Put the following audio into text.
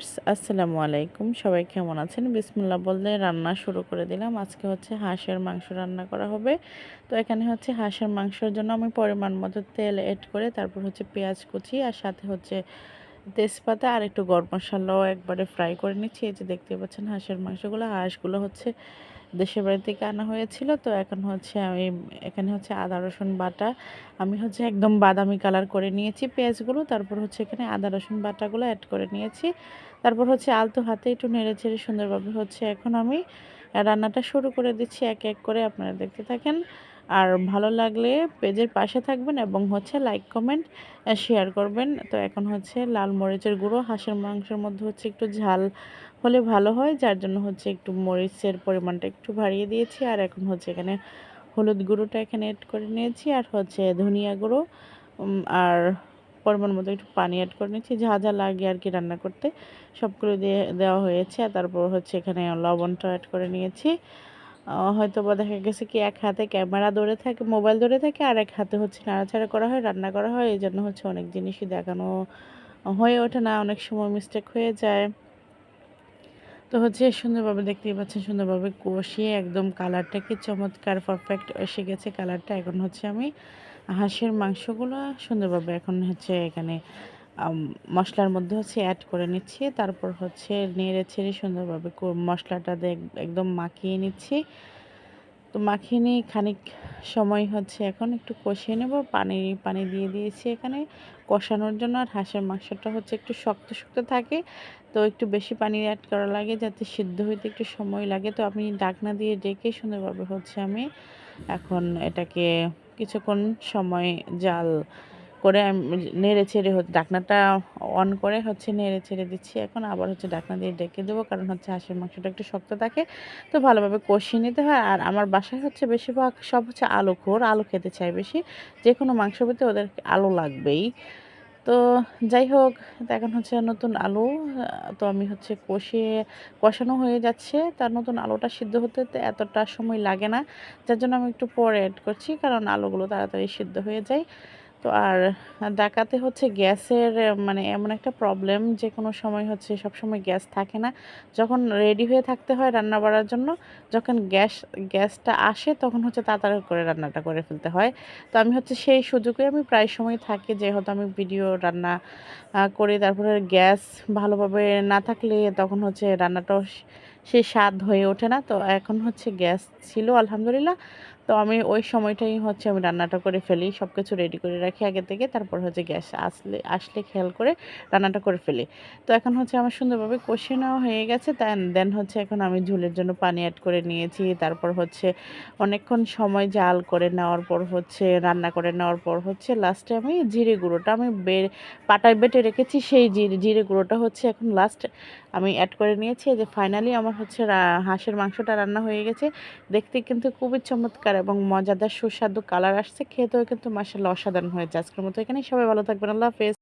Viewers, আসসালামু আলাইকুম। সবাই কেমন আছেন? বিসমুল্লাহ বললে রান্না শুরু করে দিলাম। আজকে হচ্ছে হাঁসের মাংস রান্না করা হবে। তো এখানে হচ্ছে হাঁসের মাংসের জন্য আমি পরিমাণ মতো তেল এড করে তারপর হচ্ছে পেঁয়াজ কুচি আর সাথে হচ্ছে তেজপাতা আর একটু গরম মশলাও একবারে ফ্রাই করে নিচ্ছি। এই যে দেখতে পাচ্ছেন হাঁসের মাংসগুলো, হাঁসগুলো হচ্ছে দেশের বাড়ি থেকে আনা হয়েছিল, তো এখন হচ্ছে আমি, এখানে হচ্ছে আদা, রসুন বাটা, আমি হচ্ছে একদম বাদামি কালার করে নিয়েছি পেঁয়াজগুলো, তারপর হচ্ছে এখানে আদা, রসুন বাটাগুলো অ্যাড করে নিয়েছি। তারপর হচ্ছে আলতো হাতে একটু নেড়ে চেড়ে সুন্দরভাবে হচ্ছে এখন আমি রান্নাটা শুরু করে দিচ্ছি, এক এক করে আপনারা দেখতে থাকেন। আর ভালো লাগলে পেজের পাশে থাকবেন এবং হচ্ছে লাইক কমেন্ট শেয়ার করবেন। তো এখন হচ্ছে লাল মরিচের গুঁড়ো, হাঁসের মাংসের মধ্যে হচ্ছে একটু ঝাল হলে ভালো হয়, যার জন্য হচ্ছে একটু মরিচের পরিমাণটা একটু বাড়িয়ে দিয়েছি। আর এখন হচ্ছে এখানে হলুদ গুঁড়োটা এখানে অ্যাড করে নিয়েছি। আর হচ্ছে ধনিয়া গুঁড়ো আর পরিমাণ মতো একটু পানি অ্যাড করে নিয়েছি। যা যা লাগে আর কি রান্না করতে, সবগুলো দিয়ে দেওয়া হয়েছে। আর তারপর হচ্ছে এখানে লবণটা অ্যাড করে নিয়েছি। হয়তো বা দেখা গেছে কি এক হাতে ক্যামেরা ধরে থাকে, মোবাইল ধরে থাকে, আর এক হাতে হচ্ছে নাড়াচাড়া করা হয়, রান্না করা হয় এই জন্য হচ্ছে অনেক জিনিসই দেখানো হয়ে ওঠে না, অনেক সময় মিস্টেক হয়ে যায়। তো হচ্ছে সুন্দরভাবে দেখতেই পাচ্ছেন, সুন্দরভাবে কষিয়ে একদম কালারটা কি চমৎকার পারফেক্ট এসে গেছে কালারটা এখন হচ্ছে আমি হাঁসের মাংসগুলো সুন্দরভাবে এখন হচ্ছে এখানে মশলার মধ্যে হচ্ছে অ্যাড করে নিচ্ছি। তারপর হচ্ছে নেড়ে ছেড়ে সুন্দরভাবে মশলাটা একদম মাখিয়ে নিচ্ছি। তো মাখিয়ে নিয়ে খানিক সময় হচ্ছে এখন একটু কষিয়ে নেব। পানি পানি দিয়ে দিয়েছি এখানে। কষানোর জন্য আর হাঁসের মাংসটা হচ্ছে একটু শক্ত শক্ত থাকে। তো একটু বেশি পানি অ্যাড করা লাগে যাতে সিদ্ধ হইতে একটু সময় লাগে। তো আমি ডাকনা দিয়ে ডেকে সুন্দরভাবে হচ্ছে আমি এখন এটাকে কিছুক্ষণ সময় জাল করে নেড়ে ছেড়ে হচ্ছে ডাকনাটা অন করে হচ্ছে নেড়ে ছেড়ে দিচ্ছি। এখন আবার হচ্ছে ডাকনা দিয়ে ডেকে দেবো, কারণ হচ্ছে হাঁসের মাংসটা একটু শক্ত থাকে। তো ভালোভাবে কষিয়ে নিতে হয়। আর আমার বাসায় হচ্ছে বেশিরভাগ সব হচ্ছে আলু খোর, আলু খেতে চাই বেশি। যে কোনো মাংস পেতে ওদের আলু লাগবেই। তো যাই হোক এখন হচ্ছে নতুন আলু তো আমি হচ্ছে কষিয়ে, কষানো হয়ে যাচ্ছে। তার নতুন আলুটা সিদ্ধ হতে এতটা সময় লাগে না। যার জন্য আমি একটু পরে অ্যাড করছি, কারণ আলুগুলো তাড়াতাড়ি সিদ্ধ হয়ে যায়। তো আর ডাকাতে হচ্ছে গ্যাসের মানে এমন একটা প্রবলেম যে কোনো সময় হচ্ছে সব সময় গ্যাস থাকে না। যখন রেডি হয়ে থাকতে হয় রান্না বাড়ার জন্য, যখন গ্যাস, গ্যাসটা আসে তখন হচ্ছে তাড়াতাড়ি করে রান্নাটা করে ফেলতে হয়। তো আমি হচ্ছে সেই সুযোগে আমি প্রায় সময় থাকি, যেহেতু আমি ভিডিও রান্না করি। তারপরে গ্যাস ভালোভাবে না থাকলে তখন হচ্ছে রান্নাটাও সে স্বাদ হয়ে ওঠে না। তো এখন হচ্ছে গ্যাস ছিল, আলহামদুলিল্লাহ। তো আমি ওই সময়টাই হচ্ছে আমি রান্নাটা করে ফেলি সব কিছু রেডি করে রাখি আগে থেকে, তারপর হচ্ছে গ্যাস আসলে আসলে খেয়াল করে রান্নাটা করে ফেলি। তো এখন হচ্ছে আমার সুন্দরভাবে কষিয়ে নেওয়া হয়ে গেছে দেন হচ্ছে এখন আমি ঝুলের জন্য পানি অ্যাড করে নিয়েছি, তারপর হচ্ছে অনেকক্ষণ সময় জাল করে নেওয়ার পর হচ্ছে, রান্না করে নেওয়ার পর হচ্ছে লাস্টে আমি জিরে গুঁড়োটা আমি বে পাটায় বেটে রেখেছি, সেই জিরে জিরে গুঁড়োটা হচ্ছে এখন লাস্ট আমি অ্যাড করে নিয়েছি যে ফাইনালি আমার হচ্ছে হাঁসের মাংসটা রান্না হয়ে গেছে, দেখতে কিন্তু খুবই চমৎকার এবং মজাদার সুস্বাদু কালার আসছে, খেতেও কিন্তু মাসাল্লাহ অসাধারণ হয়েছে। আজকের মতো এখানে সবাই ভালো থাকবেন, আল্লাহ হাফেজ।